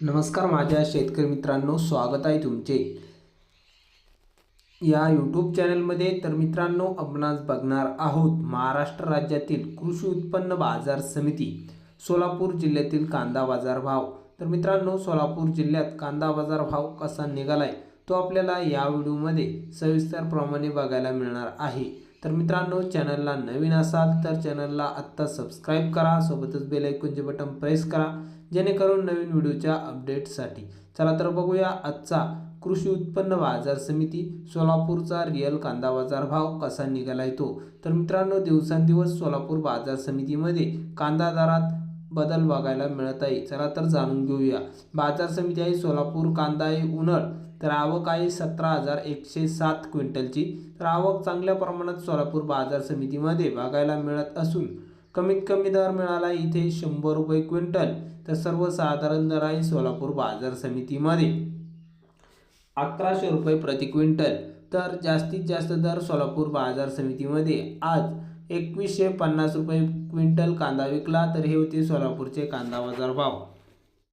नमस्कार माझ्या शेतकरी मित्रांनो स्वागत आहे तुमचे. या यूट्यूब चॅनलमध्ये तर मित्रांनो आपण आज बघणार आहोत महाराष्ट्र राज्यातील कृषी उत्पन्न बाजार समिती सोलापूर जिल्ह्यातील कांदा बाजार भाव. तर मित्रांनो सोलापूर जिल्ह्यात कांदा बाजार भाव कसा निघालाय तो आपल्याला या व्हिडिओमध्ये सविस्तरप्रमाणे बघायला मिळणार आहे. तर मित्रांनो चॅनलला नवीन असाल तर चॅनलला आत्ता सबस्क्राईब करा सोबतच बेलायकॉनचे बटन प्रेस करा जेणेकरून नवीन व्हिडिओच्या अपडेटसाठी चला तर बघूया आजचा कृषी उत्पन्न बाजार समिती सोलापूरचा रिअल कांदा बाजार भाव कसा निघालाय तो. तर मित्रांनो दिवसांदिवस सोलापूर बाजार समितीमध्ये कांदा दरात बदल बघायला मिळत आहे. चला तर जाणून घेऊया. बाजार समिती आहे सोलापूर कांदा आहे उन्हाळ. तर आवक आहे सतरा हजार एकशे सात क्विंटलची. तर आवक चांगल्या प्रमाणात सोलापूर बाजार समितीमध्ये बघायला मिळत असून कमीत कमी दर मिळाला इथे शंभर रुपये क्विंटल. तर सर्वसाधारण दर आहे सोलापूर बाजार समितीमध्ये अकराशे रुपये प्रति क्विंटल. तर जास्तीत जास्त दर सोलापूर बाजार समितीमध्ये. आज एकवीसशे पन्नास रुपये क्विंटल कांदा विकला तर हे होते सोलापूरचे कांदा बाजार भाव.